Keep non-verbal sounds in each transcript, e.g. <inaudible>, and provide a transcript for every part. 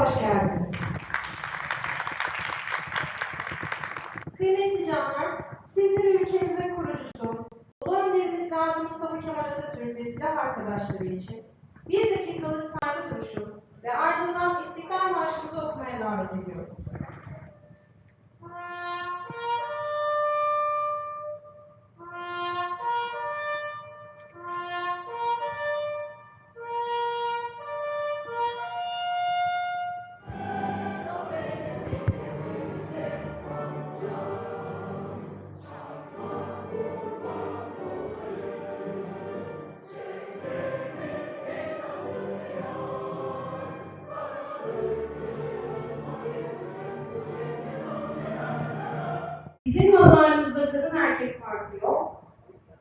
hoş geldiniz. Kıymetli canlar, sizleri ülkemizin kurucusu, Ulu Önderimiz Gazi Mustafa Kemal Atatürk ve silah arkadaşları için Nazarımızda kadın erkek farkı yok.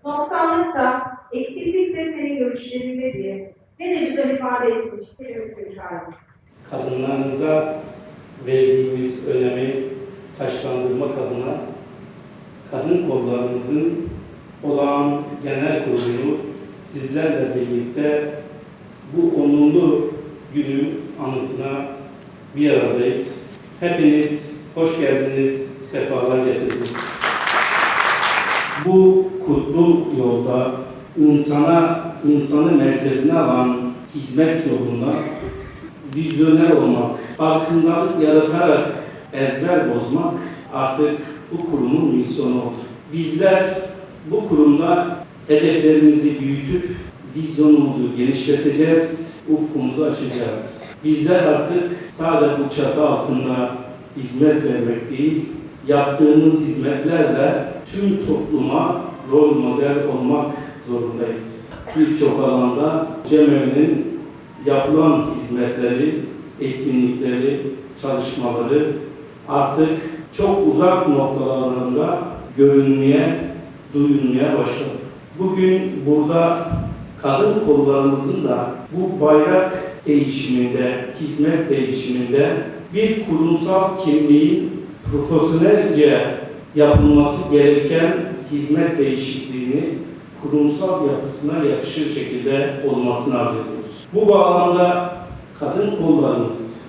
Noksanlıkta, eksiklik de senin görüşlerinde diye ne de güzel ifade etmiş hepimiz hünkârımız. kadınlarımıza verdiğimiz önemi taşlandırmak adına kadın kollarımızın olağan genel kurulunu sizlerle birlikte bu onurlu günün anısına bir aradayız. Hepiniz hoş geldiniz, sefalar getirdiniz. Bu kutlu yolda insana, insanı merkezine alan hizmet yolunda vizyoner olmak, farkındalık yaratarak ezber bozmak artık bu kurumun misyonu oldu. Bizler bu kurumda hedeflerimizi büyütüp vizyonumuzu genişleteceğiz, ufkumuzu açacağız. Bizler artık sadece bu çatı altında hizmet vermek değil, yaptığımız hizmetlerle tüm topluma rol model olmak zorundayız. Birçok alanda Cemev'in yapılan hizmetleri, etkinlikleri, çalışmaları artık çok uzak noktalarında görünmeye, duyulmaya başladı. Bugün burada kadın kollarımızın da bu bayrak değişiminde, hizmet değişiminde bir kurumsal kimliğin profesyonelce yapılması gereken hizmet değişikliğini kurumsal yapısına yakışır şekilde olmasını arzu ediyoruz. Bu bağlamda kadın kollarımız,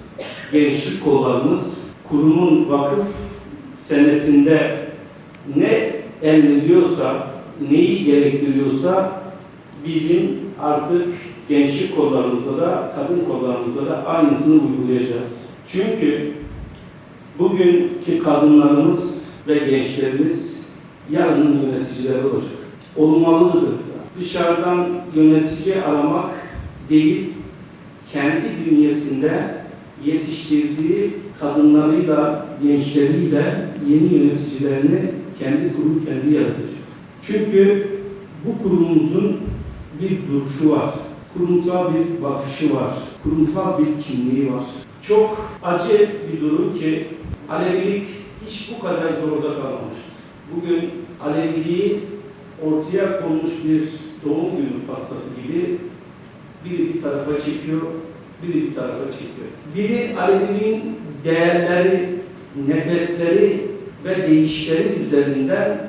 gençlik kollarımız kurumun vakıf senetinde ne emrediyorsa, neyi gerektiriyorsa bizim artık gençlik kollarımızda da, kadın kollarımızda da aynısını uygulayacağız. Çünkü bugünkü kadınlarımız ve gençlerimiz yarının yöneticileri olacak. Olmalıdır. da. Dışarıdan yönetici aramak değil, kendi bünyesinde yetiştirdiği kadınlarıyla, gençleriyle yeni yöneticilerini kendi kurum kendi yaratacak. Çünkü bu kurumumuzun bir duruşu var, kurumsal bir bakışı var, kurumsal bir kimliği var. Çok acı bir durum ki Alevilik hiç bu kadar zorda kalmamıştır. Bugün Aleviliği ortaya konmuş bir doğum günü pastası gibi biri bir tarafa çekiyor, biri bir tarafa çekiyor. Biri Aleviliğin değerleri, nefesleri ve değişleri üzerinden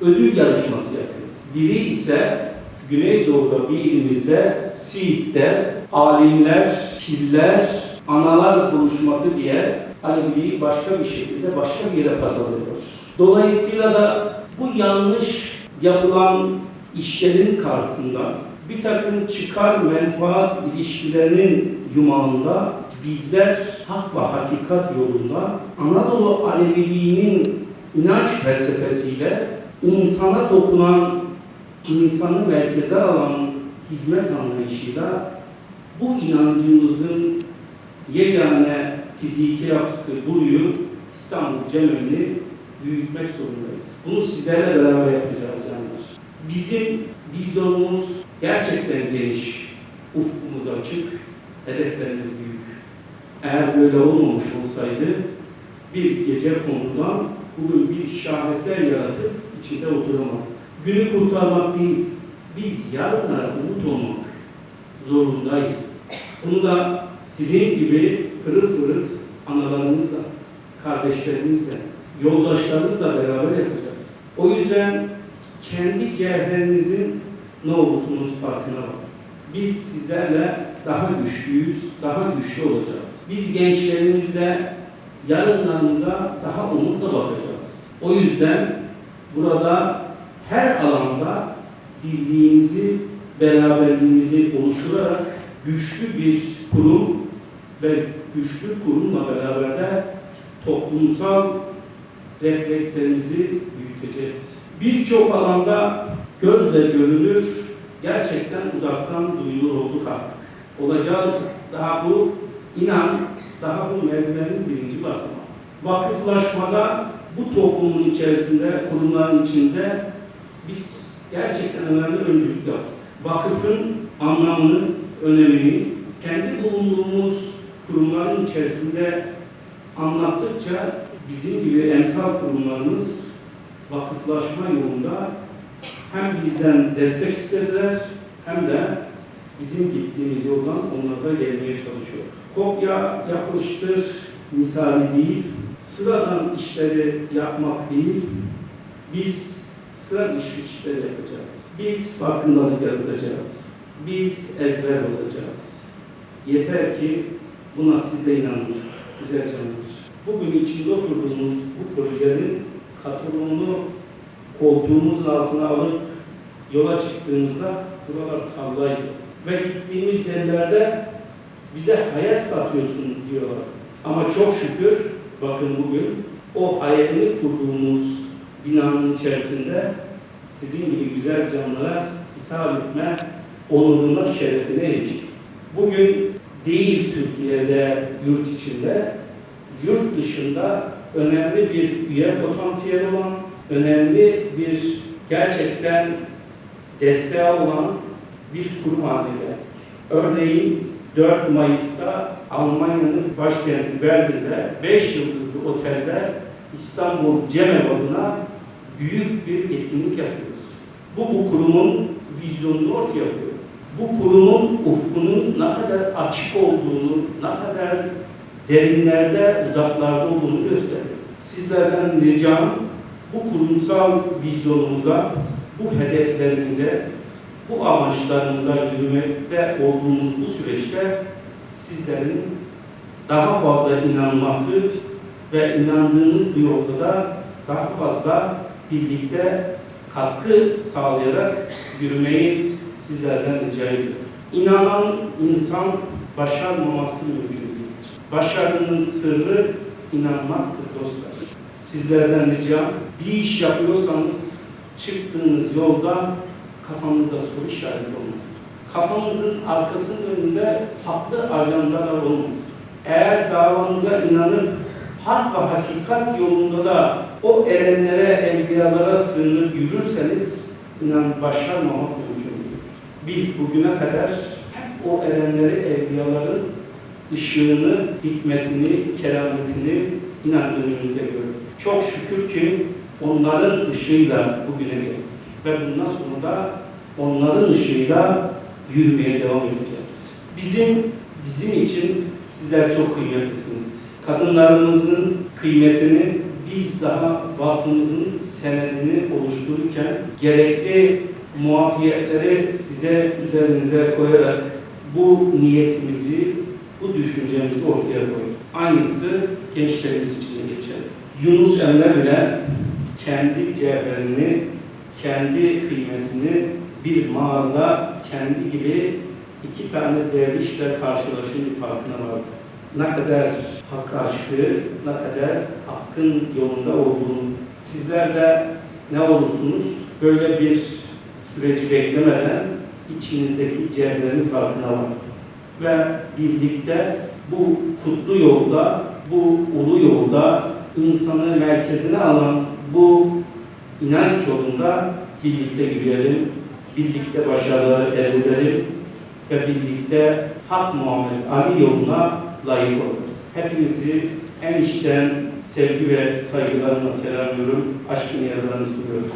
ödül yarışması yapıyor. Biri ise Güneydoğu'da bir ilimizde Siirt'te alimler, killer, analar buluşması diye Aleviliği başka bir şekilde başka bir yere pazarlıyorlar. Dolayısıyla da bu yanlış yapılan işlerin karşısında bir takım çıkar menfaat ilişkilerinin yumağında bizler hak ve hakikat yolunda Anadolu Aleviliğinin inanç felsefesiyle insana dokunan, insanı merkeze alan hizmet anlayışıyla bu inancımızın yegane fiziki yapısı buyu İstanbul Cemevini büyütmek zorundayız. Bunu sizlerle beraber yapacağız canlar. Bizim vizyonumuz gerçekten geniş, ufkumuz açık, hedeflerimiz büyük. Eğer böyle olmamış olsaydı bir gece konudan bugün bir şaheser yaratıp içinde oturamazdık. Günü kurtarmak değil, biz yarınlara umut olmak zorundayız. Bunu da sizin gibi pırıl pırıl analarımızla, kardeşlerimizle, yoldaşlarımızla beraber yapacağız. O yüzden kendi cevherinizin ne olursunuz farkına bakın. biz sizlerle daha güçlüyüz, daha güçlü olacağız. Biz gençlerimize, yarınlarımıza daha umutla bakacağız. O yüzden burada her alanda birliğimizi, beraberliğimizi oluşturarak güçlü bir kurum ve güçlü kurumla beraber de toplumsal reflekslerimizi büyüteceğiz. Birçok alanda gözle görülür, gerçekten uzaktan duyulur olduk artık. Olacağız daha bu, inan, daha bu merdivenin birinci basamağı. Vakıflaşmada bu toplumun içerisinde, kurumların içinde biz gerçekten önemli öncülük yaptık. Vakıfın anlamını, önemini kendi bulunduğumuz kurumların içerisinde anlattıkça bizim gibi emsal kurumlarımız vakıflaşma yolunda hem bizden destek istediler hem de bizim gittiğimiz yoldan onlar da gelmeye çalışıyor. Kopya yapıştır misali değil, sıradan işleri yapmak değil, biz sıra dışı işleri yapacağız. Biz farkındalık yaratacağız. Biz ezber olacağız. Yeter ki buna siz de inanın. Güzel canlar. Bugün içinde oturduğumuz bu projenin katılımını koltuğumuzun altına alıp yola çıktığımızda buralar tarlaydı. Ve gittiğimiz yerlerde bize hayal satıyorsun diyorlar. Ama çok şükür bakın bugün o hayalini kurduğumuz binanın içerisinde sizin gibi güzel canlara hitap etme onuruna, şerefine eriştik. Bugün değil Türkiye'de, yurt içinde, yurt dışında önemli bir üye potansiyeli olan, önemli bir gerçekten desteği olan bir kurum haline geldik. Örneğin 4 Mayıs'ta Almanya'nın başkenti Berlin'de 5 yıldızlı otelde İstanbul Cemev adına büyük bir etkinlik yapıyoruz. Bu bu kurumun vizyonunu ortaya koyuyor. Bu kurumun ufkunun ne kadar açık olduğunu, ne kadar derinlerde, uzaklarda olduğunu gösteriyor. Sizlerden ricam bu kurumsal vizyonumuza, bu hedeflerimize, bu amaçlarımıza yürümekte olduğumuz bu süreçte sizlerin daha fazla inanması ve inandığınız bir yolda da daha fazla birlikte katkı sağlayarak yürümeyi sizlerden rica ediyorum. İnanan insan başarmaması mümkün değildir. Başarının sırrı inanmaktır dostlar. Sizlerden ricam bir iş yapıyorsanız çıktığınız yolda kafanızda soru işareti olmasın. Kafanızın arkasının önünde farklı ajandalar olmasın. Eğer davanıza inanıp hak ve hakikat yolunda da o erenlere, evliyalara sığınıp yürürseniz inan başarmamak mümkün değil. Biz bugüne kadar hep o erenleri, evliyaların ışığını, hikmetini, kerametini inan önümüzde gördük. Çok şükür ki onların ışığıyla bugüne geldik. Ve bundan sonra da onların ışığıyla yürümeye devam edeceğiz. Bizim, bizim için sizler çok kıymetlisiniz. Kadınlarımızın kıymetini biz daha vaatımızın senedini oluştururken gerekli muafiyetleri size üzerinize koyarak bu niyetimizi, bu düşüncemizi ortaya koyduk. Aynısı gençlerimiz için de geçerli. Yunus Emre bile kendi cevherini, kendi kıymetini bir mağarada kendi gibi iki tane dervişle karşılaşın farkına vardı. Ne kadar hak aşkı, ne kadar hakkın yolunda olduğunu sizler de ne olursunuz böyle bir süreci beklemeden içinizdeki cevherin farkına varın. Ve birlikte bu kutlu yolda, bu ulu yolda insanı merkezine alan bu inanç yolunda birlikte yürüyelim, birlikte başarıları elde edelim ve birlikte Hak Muhammed Ali yoluna layık olalım. Hepinizi en içten sevgi ve saygılarımla selamlıyorum. Aşkın yazılarını sunuyorum.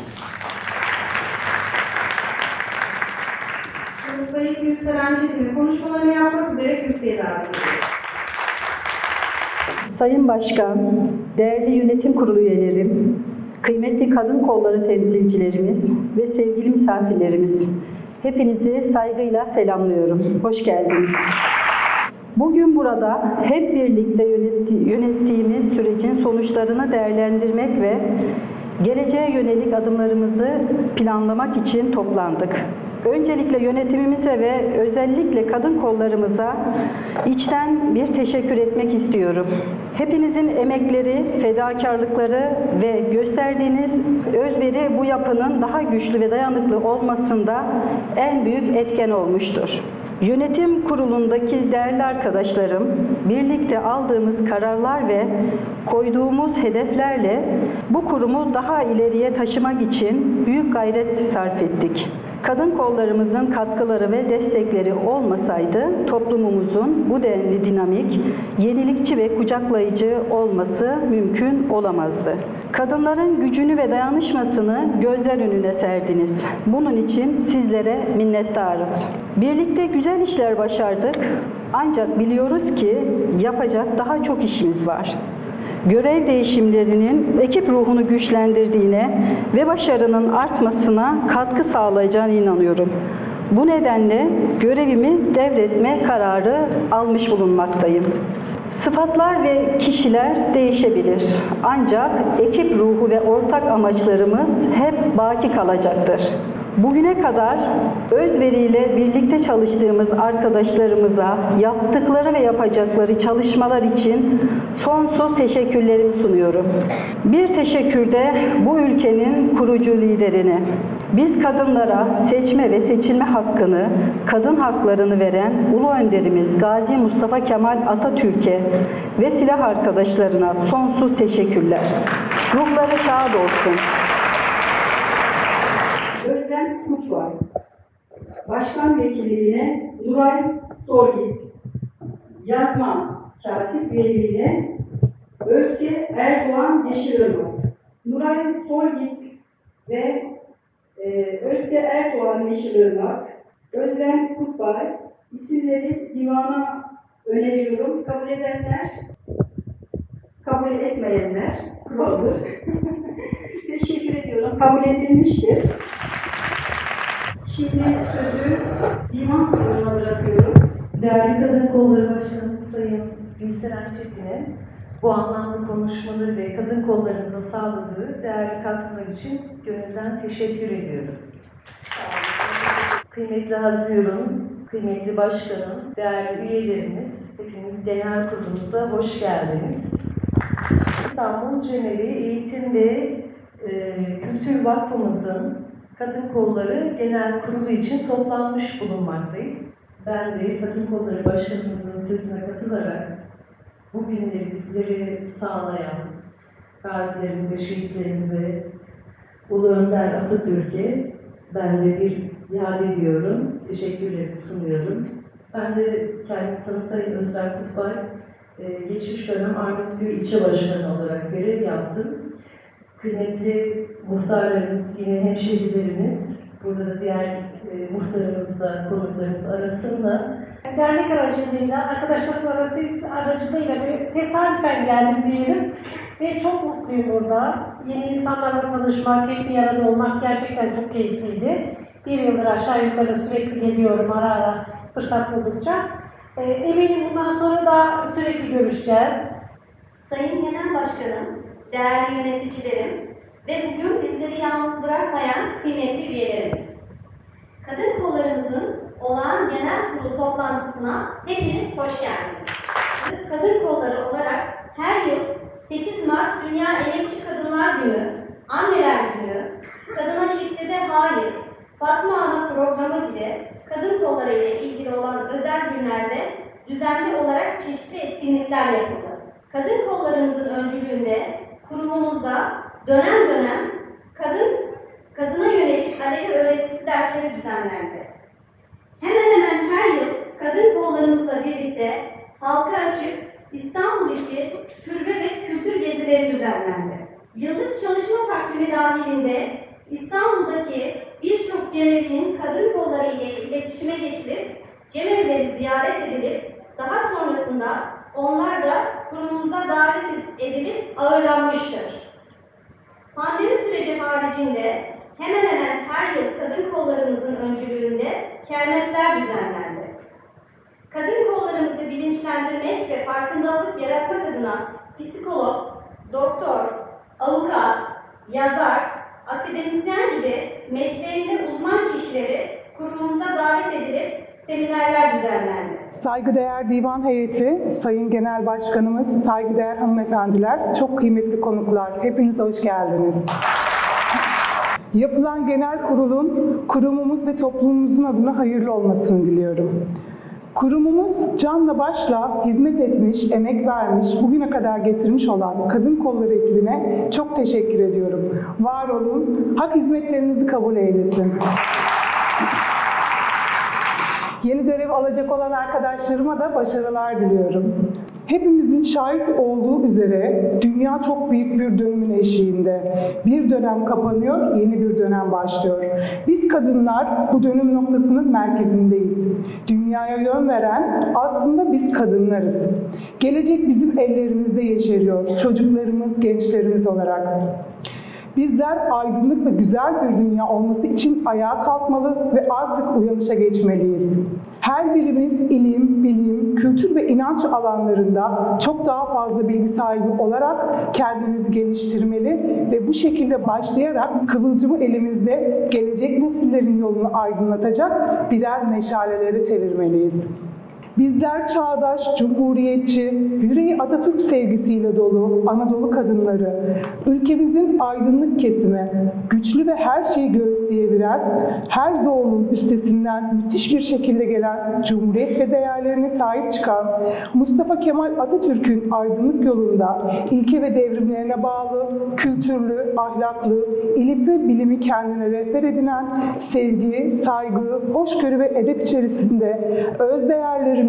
Sayın Gülseren Çetin'i konuşmalarını yapmak üzere kürsüye davet ediyorum. Sayın Başkan, değerli yönetim kurulu üyelerim, kıymetli kadın kolları temsilcilerimiz ve sevgili misafirlerimiz, Hepinizi saygıyla selamlıyorum. Hoş geldiniz. Bugün burada hep birlikte yönetti- yönettiğimiz sürecin sonuçlarını değerlendirmek ve geleceğe yönelik adımlarımızı planlamak için toplandık. Öncelikle yönetimimize ve özellikle kadın kollarımıza içten bir teşekkür etmek istiyorum. Hepinizin emekleri, fedakarlıkları ve gösterdiğiniz özveri bu yapının daha güçlü ve dayanıklı olmasında en büyük etken olmuştur. Yönetim kurulundaki değerli arkadaşlarım, birlikte aldığımız kararlar ve koyduğumuz hedeflerle bu kurumu daha ileriye taşımak için büyük gayret sarf ettik. Kadın kollarımızın katkıları ve destekleri olmasaydı toplumumuzun bu denli dinamik, yenilikçi ve kucaklayıcı olması mümkün olamazdı. Kadınların gücünü ve dayanışmasını gözler önüne serdiniz. Bunun için sizlere minnettarız. Birlikte güzel işler başardık. Ancak biliyoruz ki yapacak daha çok işimiz var görev değişimlerinin ekip ruhunu güçlendirdiğine ve başarının artmasına katkı sağlayacağına inanıyorum. Bu nedenle görevimi devretme kararı almış bulunmaktayım. Sıfatlar ve kişiler değişebilir. Ancak ekip ruhu ve ortak amaçlarımız hep baki kalacaktır. Bugüne kadar özveriyle birlikte çalıştığımız arkadaşlarımıza yaptıkları ve yapacakları çalışmalar için sonsuz teşekkürlerimi sunuyorum. Bir teşekkür de bu ülkenin kurucu liderine. Biz kadınlara seçme ve seçilme hakkını, kadın haklarını veren Ulu Önderimiz Gazi Mustafa Kemal Atatürk'e ve silah arkadaşlarına sonsuz teşekkürler. Ruhları şad olsun. Özlem Kutbay. Başkan Vekilliğine Nuray Sorgit. Yazma Katip Veliğine Özge Erdoğan Yeşilırmak. Nuray Sorgit ve e, Özge Erdoğan Yeşilırmak, Özlem Kutbay isimleri divana öneriyorum. Kabul edenler, kabul etmeyenler kuraldır. <laughs> Teşekkür ediyorum. Kabul edilmiştir. Şimdi sözü divan kuruluna bırakıyorum. Değerli Kadın Kolları Başkanımız Sayın Gülseren Çetin'e bu anlamda konuşmaları ve kadın kollarımıza sağladığı değerli katkılar için gönülden teşekkür ediyoruz. Kıymetli Haziran, kıymetli başkanım, değerli üyelerimiz, hepiniz genel kurulumuza hoş geldiniz. İstanbul Cemeli Eğitim ve e, Kültür Vakfımızın Kadın Kolları Genel Kurulu için toplanmış bulunmaktayız. Ben de Kadın Kolları Başkanımızın sözüne katılarak bugünleri bizleri sağlayan gazilerimize, şehitlerimize, Ulu Önder Atatürk'e ben de bir yad ediyorum, teşekkürlerimi sunuyorum. Ben de kendimi tanıtayım Özlem Kutbay. Ee, geçmiş dönem Arnavutköy İlçe Başkanı olarak görev yaptım. Kıymetli muhtarlarımız, yine hemşehrilerimiz, burada da diğer e, muhtarımız da konuklarımız arasında Dernek aracılığıyla, arkadaşlarım arası aracılığıyla bir tesadüfen geldim diyelim. Ve çok mutluyum burada. Yeni insanlarla tanışmak, hep bir arada olmak gerçekten çok keyifliydi. Bir yıldır aşağı yukarı sürekli geliyorum ara ara fırsat buldukça. Ee, eminim bundan sonra da sürekli görüşeceğiz. Sayın Genel Başkanım, değerli yöneticilerim ve bugün bizleri yalnız bırakmayan kıymetli üyelerimiz. Kadın kollarımızın olağan genel kurulu toplantısına hepiniz hoş geldiniz. Kadın kolları olarak her yıl 8 Mart Dünya Emekçi Kadınlar Günü, Anneler Günü, Kadına Şiddete Hayır, Fatma Ana programı gibi kadın kolları ile ilgili olan özel günlerde düzenli olarak çeşitli etkinlikler yapıldı. Kadın kollarımızın öncülüğünde kurumumuzda dönem dönem kadın kadına yönelik alevi öğretisi dersleri düzenlendi. Hemen hemen her yıl kadın kollarımızla birlikte halka açık İstanbul içi türbe ve kültür gezileri düzenlendi. Yıllık çalışma takvimi dahilinde İstanbul'daki birçok cemevinin kadın kolları ile iletişime geçilip cemevleri ziyaret edilip daha sonrasında onlar da kurumumuza davet edilip ağırlanmıştır. Pandemi süreci haricinde hemen hemen her yıl kadın kollarımızın öncülüğünde kermesler düzenlendi. Kadın kollarımızı bilinçlendirmek ve farkındalık yaratmak adına psikolog, doktor, avukat, yazar, akademisyen gibi mesleğinde uzman kişileri kurumumuza davet edilip seminerler düzenlendi. Saygıdeğer Divan Heyeti, Sayın Genel Başkanımız, saygıdeğer hanımefendiler, çok kıymetli konuklar, hepiniz hoş geldiniz. Yapılan genel kurulun kurumumuz ve toplumumuzun adına hayırlı olmasını diliyorum. Kurumumuz canla başla hizmet etmiş, emek vermiş, bugüne kadar getirmiş olan Kadın Kolları ekibine çok teşekkür ediyorum. Var olun, hak hizmetlerinizi kabul eylesin. Yeni görev alacak olan arkadaşlarıma da başarılar diliyorum. Hepimizin şahit olduğu üzere dünya çok büyük bir dönümün eşiğinde. Bir dönem kapanıyor, yeni bir dönem başlıyor. Biz kadınlar bu dönüm noktasının merkezindeyiz. Dünyaya yön veren aslında biz kadınlarız. Gelecek bizim ellerimizde yeşeriyor. Çocuklarımız, gençlerimiz olarak. Bizler aydınlık ve güzel bir dünya olması için ayağa kalkmalı ve artık uyanışa geçmeliyiz. Her birimiz ilim, bilim, kültür ve inanç alanlarında çok daha fazla bilgi sahibi olarak kendimizi geliştirmeli ve bu şekilde başlayarak kıvılcımı elimizde gelecek nesillerin yolunu aydınlatacak birer meşalelere çevirmeliyiz. Bizler çağdaş, cumhuriyetçi, yüreği Atatürk sevgisiyle dolu Anadolu kadınları, ülkemizin aydınlık kesimi, güçlü ve her şeyi göğüsleyebilen, her zorluğun üstesinden müthiş bir şekilde gelen Cumhuriyet ve değerlerine sahip çıkan Mustafa Kemal Atatürk'ün aydınlık yolunda ilke ve devrimlerine bağlı, kültürlü, ahlaklı, ilim ve bilimi kendine rehber edinen, sevgi, saygı, hoşgörü ve edep içerisinde öz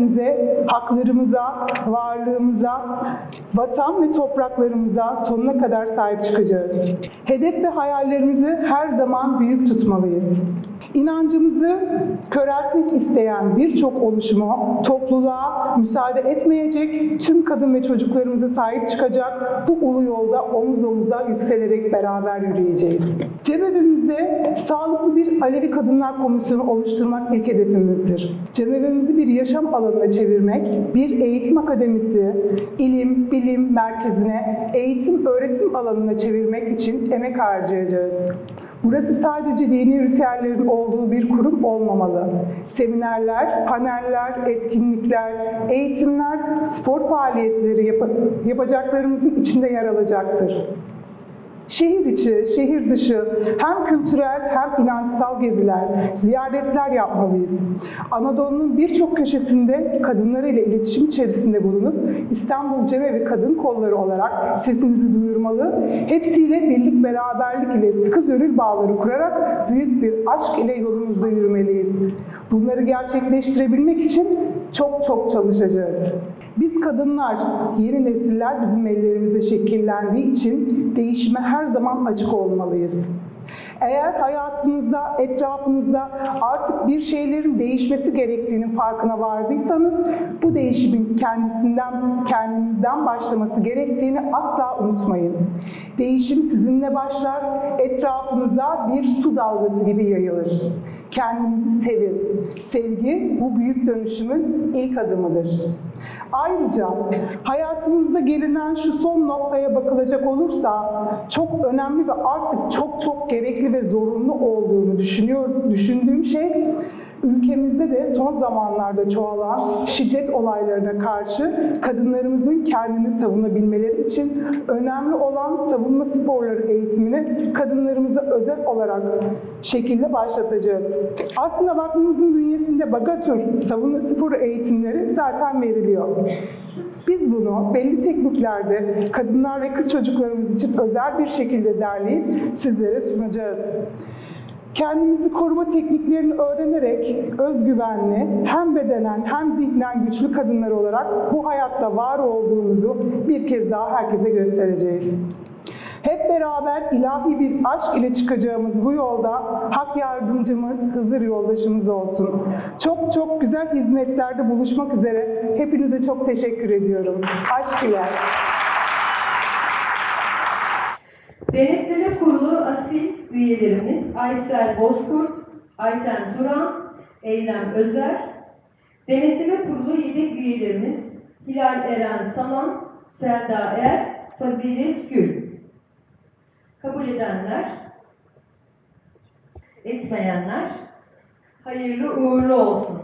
değerlerimize, haklarımıza, varlığımıza, vatan ve topraklarımıza sonuna kadar sahip çıkacağız. Hedef ve hayallerimizi her zaman büyük tutmalıyız. İnancımızı köreltmek isteyen birçok oluşumu topluluğa müsaade etmeyecek, tüm kadın ve çocuklarımıza sahip çıkacak bu ulu yolda omuz omuza yükselerek beraber yürüyeceğiz. Cemevimizde sağlıklı bir Alevi Kadınlar Komisyonu oluşturmak ilk hedefimizdir. Cemevimizi bir yaşam alanına çevirmek, bir eğitim akademisi, ilim, bilim merkezine, eğitim, öğretim alanına çevirmek için emek harcayacağız. Burası sadece dini ritüellerin olduğu bir kurum olmamalı. Seminerler, paneller, etkinlikler, eğitimler, spor faaliyetleri yap- yapacaklarımızın içinde yer alacaktır. Şehir içi, şehir dışı hem kültürel hem inançsal geziler, ziyaretler yapmalıyız. Anadolu'nun birçok köşesinde kadınlarıyla iletişim içerisinde bulunup İstanbul Cemevi Kadın Kolları olarak sesimizi duyurmalı, hepsiyle birlik beraberlik ile sıkı gönül bağları kurarak büyük bir aşk ile yolumuzda yürümeliyiz. Bunları gerçekleştirebilmek için çok çok çalışacağız. Biz kadınlar, yeni nesiller bizim ellerimizde şekillendiği için değişime her zaman açık olmalıyız. Eğer hayatınızda, etrafınızda artık bir şeylerin değişmesi gerektiğinin farkına vardıysanız bu değişimin kendisinden, kendinizden başlaması gerektiğini asla unutmayın. Değişim sizinle başlar, etrafınıza bir su dalgası gibi yayılır. Kendinizi sevin. Sevgi bu büyük dönüşümün ilk adımıdır. Ayrıca hayatımızda gelinen şu son noktaya bakılacak olursa çok önemli ve artık çok çok gerekli ve zorunlu olduğunu düşünüyor, düşündüğüm şey ülkemizde de son zamanlarda çoğalan şiddet olaylarına karşı kadınlarımızın kendini savunabilmeleri için önemli olan savunma sporları eğitimini kadınlarımıza özel olarak şekilde başlatacağız. Aslında vakfımızın bünyesinde Bagatür savunma sporu eğitimleri zaten veriliyor. Biz bunu belli tekniklerde kadınlar ve kız çocuklarımız için özel bir şekilde derleyip sizlere sunacağız. Kendimizi koruma tekniklerini öğrenerek özgüvenli, hem bedenen hem zihnen güçlü kadınlar olarak bu hayatta var olduğumuzu bir kez daha herkese göstereceğiz. Hep beraber ilahi bir aşk ile çıkacağımız bu yolda hak yardımcımız, Hızır yoldaşımız olsun. Çok çok güzel hizmetlerde buluşmak üzere hepinize çok teşekkür ediyorum. Aşk ile. Denetleme Kurulu asil üyelerimiz Aysel Bozkurt, Ayten Turan, Eylem Özer. Denetleme Kurulu yedek üyelerimiz Hilal Eren Saman, Selda Er, Fazilet Gül. Kabul edenler, etmeyenler hayırlı uğurlu olsun.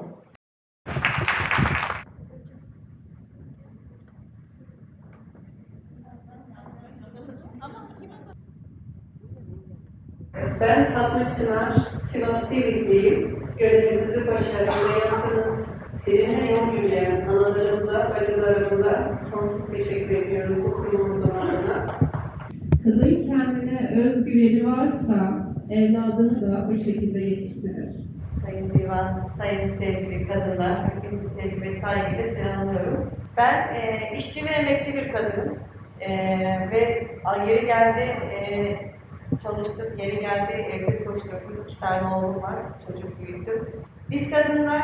Ben Fatma Çınar, Sivas Divrikliyim. Görevimizi başarıyla yaptınız. Seninle yol yürüyen analarımıza, bacılarımıza sonsuz teşekkür ediyorum bu kurumumuzun adına. Kadın kendine özgüveni varsa evladını da bu şekilde yetiştirir. Sayın Divan, sayın sevgili kadınlar, hepinizi sevgi ve saygıyla selamlıyorum. Ben e, işçi ve emekçi bir kadınım. E, ve yeri geldi e, çalıştım, yeri geldi evde koşturdum. İki tane oğlum var, çocuk büyüttüm. Biz kadınlar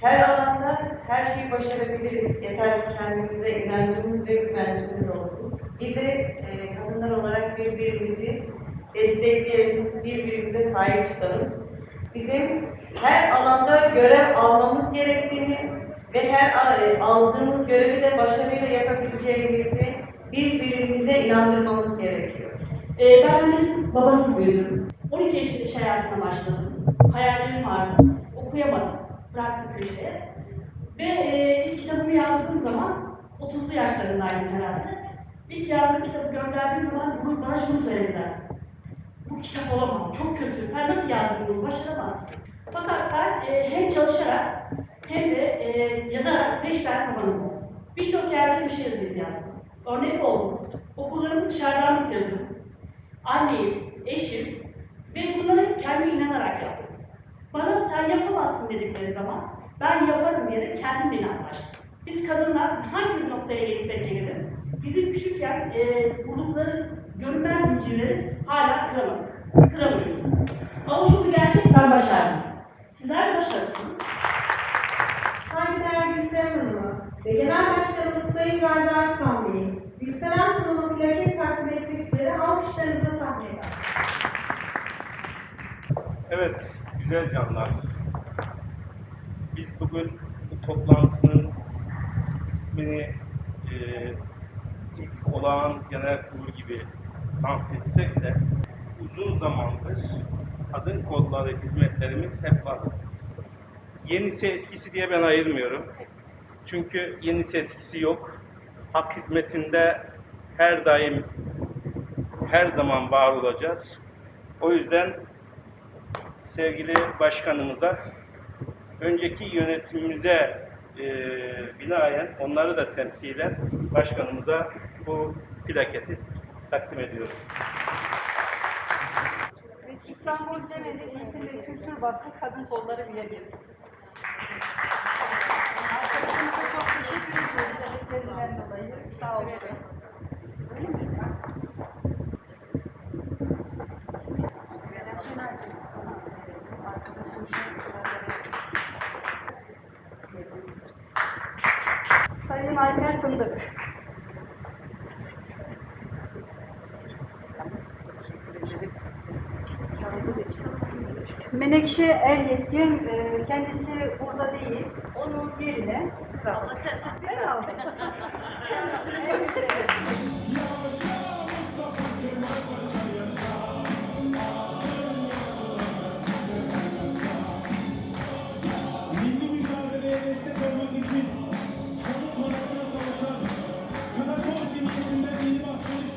her alanda her şeyi başarabiliriz. Yeter ki kendimize inancımız ve güvencimiz olsun. Bir de e, kadınlar olarak birbirimizi destekleyelim, birbirimize sahip çıkalım bizim her alanda görev almamız gerektiğini ve her a- aldığımız görevi de başarıyla yapabileceğimizi birbirimize inandırmamız gerekiyor. Ee, ben annesinin babasını büyüdüm. 12 yaşında iş hayatına başladım. Hayallerim vardı. Okuyamadım. Bıraktım köşeye. Ve e, ilk kitabımı yazdığım zaman 30'lu yaşlarındaydım herhalde. İlk yazdığım kitabı gönderdiğim zaman bunu bana şunu söylediler. Bu kitap olamaz, çok kötü. Sen nasıl yazdın bunu, başaramazsın. Fakat ben e, hem çalışarak hem de e, yazarak 5 tane romanım oldu. Birçok yerde köşe yazısı yazdım. Örnek oldum. Okullarımı dışarıdan bitirdim anneyim, eşim ve bunları kendime inanarak yaptım. Bana sen yapamazsın dedikleri zaman ben yaparım diye de kendimle inanmıştım. Biz kadınlar hangi noktaya gelirsek gelelim, bizim küçükken e, buldukları görünmez zincirleri hala kıramadık. Kıramıyoruz. Ama şu bir gerçek ben başardım. Sizler de başarırsınız. Saygıdeğer Gülseren Hanım'a ve Genel Başkanımız Sayın Gazi Arslan Bey'i Gülseren Kurulu'nun plaket takdim etmek üzere alkışlarınızla sahneye Evet, güzel canlar. Biz bugün bu toplantının ismini e, ilk olağan genel kurulu gibi lanse etsek de uzun zamandır kadın kolları hizmetlerimiz hep var. Yenisi eskisi diye ben ayırmıyorum. Çünkü yenisi eskisi yok. Hak hizmetinde her daim her zaman var olacağız. O yüzden sevgili başkanımıza, önceki yönetimimize e, binaen onları da temsilen başkanımıza bu plaketi takdim ediyorum. İstanbul Cemeli Eğitim ve Kültür Vakfı Kadın Kolları üyemiz. Arkadaşımıza çok teşekkür ediyoruz emeklerinden dolayı. Sağ olsun. Sayın Ayfer Fındık. Menekşe Eryekgin, e, kendisi burada değil onun yerine siz aldınız. Sen aldın. Kendisini böyle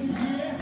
Şükrü'ye,